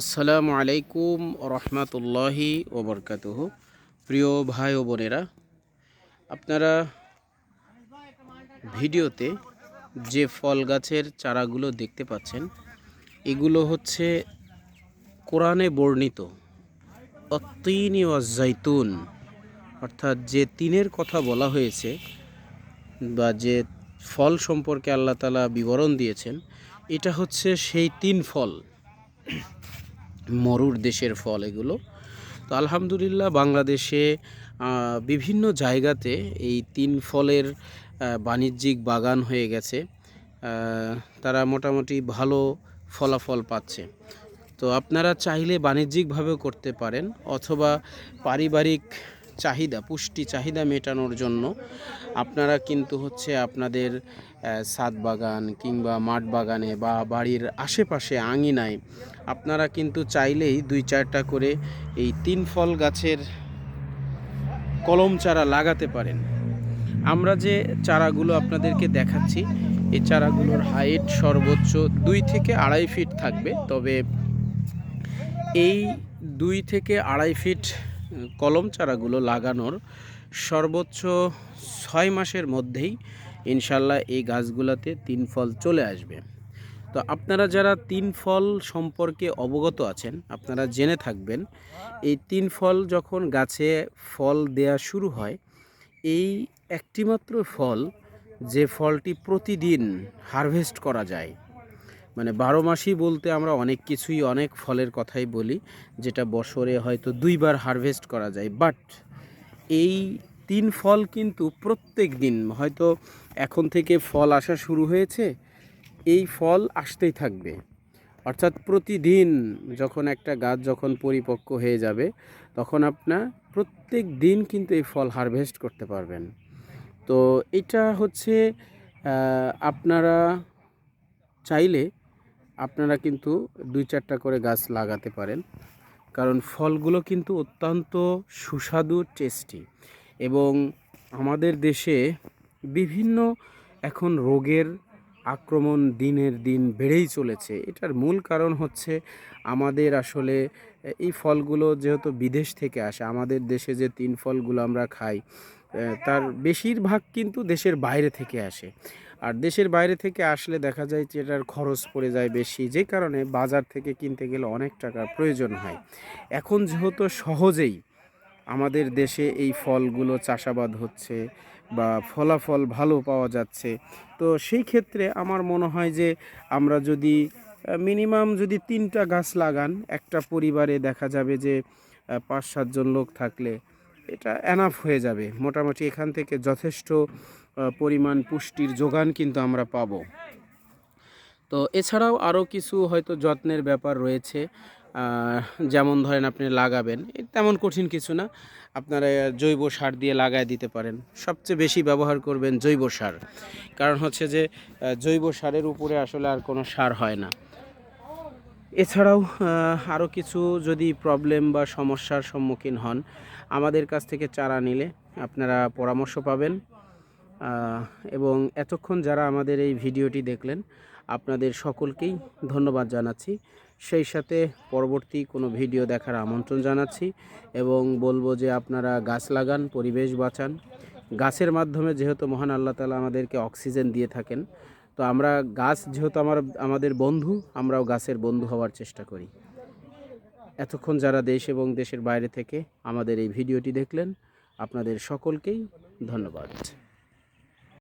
আসসালামু আলাইকুম রহমতুল্লাহি ওবরকাতুহ। প্রিয় ভাই ও বোনেরা, আপনারা ভিডিওতে যে ফল গাছের চারাগুলো দেখতে পাচ্ছেন, এগুলো হচ্ছে কোরআনে বর্ণিত অত্তিনি জাইতুন, অর্থাৎ যে তিনের কথা বলা হয়েছে বা যে ফল সম্পর্কে আল্লাহ তালা বিবরণ দিয়েছেন, এটা হচ্ছে সেই তিন ফল। মরুর দেশের ফল এগুলো। তো আলহামদুলিল্লাহ বাংলাদেশে বিভিন্ন জায়গাতে এই তিন ফলের বাণিজ্যিক বাগান হয়ে গেছে। তারা মোটামুটি ভালো ফলাফল পাচ্ছে। তো আপনারা চাইলে বাণিজ্যিকভাবেও করতে পারেন, অথবা পারিবারিক চাহিদা, পুষ্টি চাহিদা মেটানোর জন্য আপনারা কিন্তু হচ্ছে আপনাদের ছাদ বাগান কিংবা মাঠ বাগানে বা বাড়ির আশেপাশে আঙিনায় আপনারা কিন্তু চাইলেই দুই চারটা করে এই তিন ফল গাছের কলম চারা লাগাতে পারেন। আমরা যে চারাগুলো আপনাদেরকে দেখাচ্ছি, এই চারাগুলোর হাইট সর্বোচ্চ দুই থেকে আড়াই ফিট থাকবে, তবে এই দুই থেকে আড়াই ফিট কলম চারাগুলো লাগানোর সর্বোচ্চ ছয় মাসের মধ্যেই ইনশাল্লাহ এই গাছগুলোতে তিন ফল চলে আসবে। তো আপনারা যারা তিন ফল সম্পর্কে অবগত আছেন, আপনারা জেনে থাকবেন, এই তিন ফল যখন গাছে ফল দেয়া শুরু হয়, এই একটিমাত্র ফল যে ফলটি প্রতিদিন হারভেস্ট করা যায় মানে বারো মাসই বলতে আমরা অনেক কিছুই, অনেক ফলের কথাই বলি, যেটা বছরে হয়তো দুইবার হারভেস্ট করা যায়। বাট এই তিন ফল কিন্তু প্রত্যেক দিন, হয়তো এখন থেকে ফল আসা শুরু হয়েছে, এই ফল আসতেই থাকবে। অর্থাৎ প্রতিদিন যখন একটা গাছ যখন পরিপক্ক হয়ে যাবে, তখন আপনার প্রত্যেক দিন কিন্তু এই ফল হারভেস্ট করতে পারবেন। তো এটা হচ্ছে আপনারা চাইলে আপনারা কিন্তু দুই চারটা করে গাছ লাগাতে পারেন। কারণ ফলগুলো কিন্তু অত্যন্ত সুস্বাদু, টেস্টি এবং আমাদের দেশে বিভিন্ন এখন রোগের আক্রমণ দিনের দিন বেড়েই চলেছে। এটার মূল কারণ হচ্ছে আমাদের আসলে এই ফলগুলো যেহেতু বিদেশ থেকে আসে, আমাদের দেশে যে তিন ফলগুলো আমরা খাই তার বেশিরভাগ কিন্তু দেশের বাইরে থেকে আসে। আর দেশের বাইরে থেকে আসলে দেখা যায় যে এটার খরচ পড়ে যায় বেশি, যে কারণে বাজার থেকে কিনতে গেলে অনেক টাকার প্রয়োজন হয়। এখন যেহেতু সহজেই আমাদের দেশে এই ফলগুলো চাষাবাদ হচ্ছে বা ফলাফল ভালো পাওয়া যাচ্ছে, তো সেই ক্ষেত্রে আমার মনে হয় যে আমরা যদি মিনিমাম যদি তিনটা গাছ লাগান, একটা পরিবারে দেখা যাবে যে পাঁচ সাতজন লোক থাকলে এটা এনাফ হয়ে যাবে। মোটামুটি এখান থেকে যথেষ্ট পরিমাণ পুষ্টির যোগান কিন্তু আমরা পাবো। তো এছাড়াও আরও কিছু হয়তো যত্নের ব্যাপার রয়েছে যেমন ধরেন আপনি লাগাবেন। তেমন কঠিন কিছু না। আপনারা জৈব সার দিয়ে লাগায় দিতে পারেন। সবচেয়ে বেশি ব্যবহার করবেন জৈব সার। কারণ হচ্ছে যে জৈব সারের উপরে আসলে আর কোনো সার হয় না। এছাড়াও আরও কিছু যদি প্রবলেম বা সমস্যার সম্মুখীন হন, আমাদের কাছ থেকে চারা নিলে আপনারা পরামর্শ পাবেন। এবং এতক্ষণ যারা আমাদের এই ভিডিওটি দেখলেন, আপনাদের সকলকেই ধন্যবাদ জানাচ্ছি। সেই সাথে পরবর্তী কোনো ভিডিও দেখার আমন্ত্রণ জানাচ্ছি এবং বলব যে আপনারা গাছ লাগান, পরিবেশ বাঁচান। গাছের মাধ্যমে যেহেতু মহান আল্লাহ তালা আমাদেরকে অক্সিজেন দিয়ে থাকেন তো আমরা গাছ যেহেতু আমার, আমাদের বন্ধু, আমরাও গাছের বন্ধু হওয়ার চেষ্টা করি। এতক্ষণ যারা দেশ এবং দেশের বাইরে থেকে আমাদের এই ভিডিওটি দেখলেন, আপনাদের সকলকেই ধন্যবাদ।